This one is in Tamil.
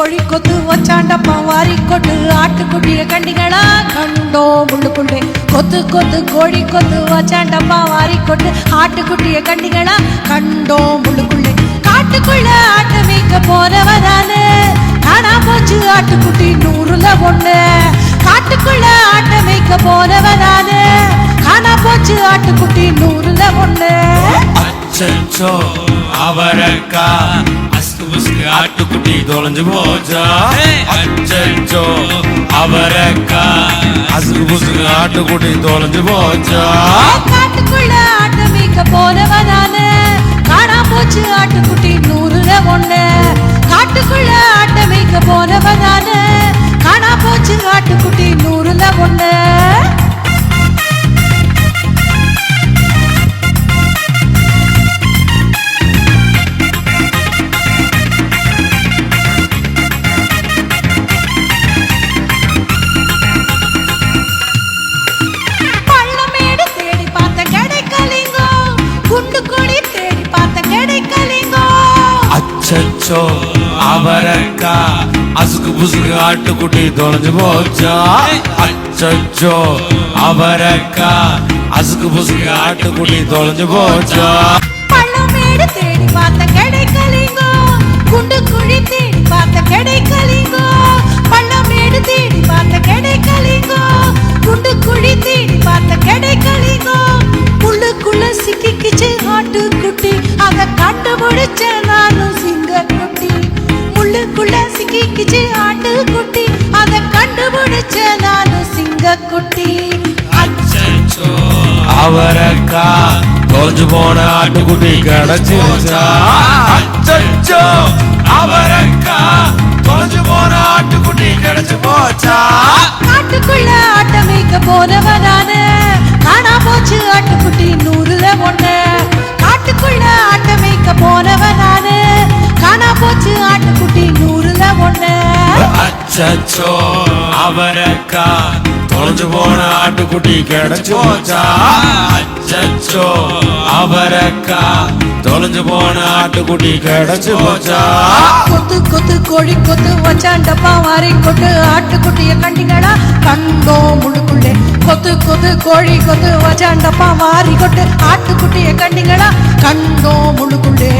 கோழி கொத்து வச்சாண்டப்பா வாரி கொட்டு ஆட்டுக்குட்டிய கண்டிகளா கண்டோ முள்ளுக்குள்ளே கொத்து கொத்து கோழி கொத்து வச்சாண்டப்பா வாரி கொட்டு ஆட்டுக்குட்டிய கண்டிகளா கண்டோ முள்ளுக்குள்ளே காட்டுக்குள்ள ஆட்டு மேய்க்க போனவதானே காணா போச்சு ஆட்டுக்குட்டி நூறுல ஒண்ணு. காட்டுக்குள்ள ஆட்ட மேய்க்க போனவதானே காணா போச்சு ஆட்டுக்குட்டி நூறுல ஒண்ணு. அச்சோ அவரக்கா அஸ்கு ஆட்டுக்குட்டி தொலைஞ்சு போச்சா? அச்சோ அவரக்கா அஸ்கு புசுக்கு ஆட்டுக்குட்டி தொலைஞ்சு போச்சா? காட்டுக்குள்ள ஆட்டு மேய்க்க போனவனானு காணா போச்சு ஆட்டுக்குட்டி நூறுல ஒண்ணு. காட்டுக்குள்ள ஆட்டு மீக்க போனவனானு போச்சோ? அவரக்கா அசுக்கு புசுக்கு ஆட்டுக்குட்டி தொலைஞ்சு போச்சா? அச்சோ அவரக்கா அசுக்கு புசுக்கு ஆட்டுக்குட்டி தொலைஞ்சு போச்சா? பள்ளமேடு தேடி பார்த்த கிடைக்கலிங்கோ குண்டு குழி தேடி பார்த்த கிடைக்கலிங்கோ பள்ளமேடு தேடி பார்த்த கிடைக்கலிங்கோ குண்டு குழி தேடி பார்த்த கிடைக்கலிங்கோ உள்ளுக்குள்ள சிக்கிக்கிச்சு ஆட்டுக்குட்டி. அதை கண்டுபிடிச்ச நானும் சிங்க முள்ளுக்குள்ள சிக்கிக்கிச்சு ஆட்டுக்குட்டி அத கண்டுபிடிச்ச நானும் சிங்கக்குட்டி. அச்சோ அவரக்கா தொலைஞ்சு போன ஆட்டுக்குட்டி கிடைச்சிருச்சா? அச்சோ அவரக்கா தொலைஞ்சு போன ஆட்டுக்குட்டி கிடைச்சு போச்சா? காட்டுக்குள்ள ஆட்ட மேய்க்க போனவனானு காணா போச்சு ஆட்டுக்குட்டி நூறுல ஒண்ணு. அச்சோ அவரக்கா தொலைஞ்சு போன ஆட்டுக்குட்டி கிடைச்சு போச்சா? அச்சோ அவரக்கா தொலைஞ்சு போன ஆட்டுக்குட்டி கிடைச்சு போச்சா? கொத்து கொத்து கோழி கொத்து வச்சான் டப்பா வாரி கொட்டு ஆட்டுக்குட்டிய கண்டிங்களா கண்டோ முழுக்குள்ளே. கொத்து கொத்து கோழி கொத்து வச்சான் டப்பா வாரி கொட்டு ஆட்டுக்குட்டிய கண்டிங்களா கண்டோ முழுக்குள்ளே.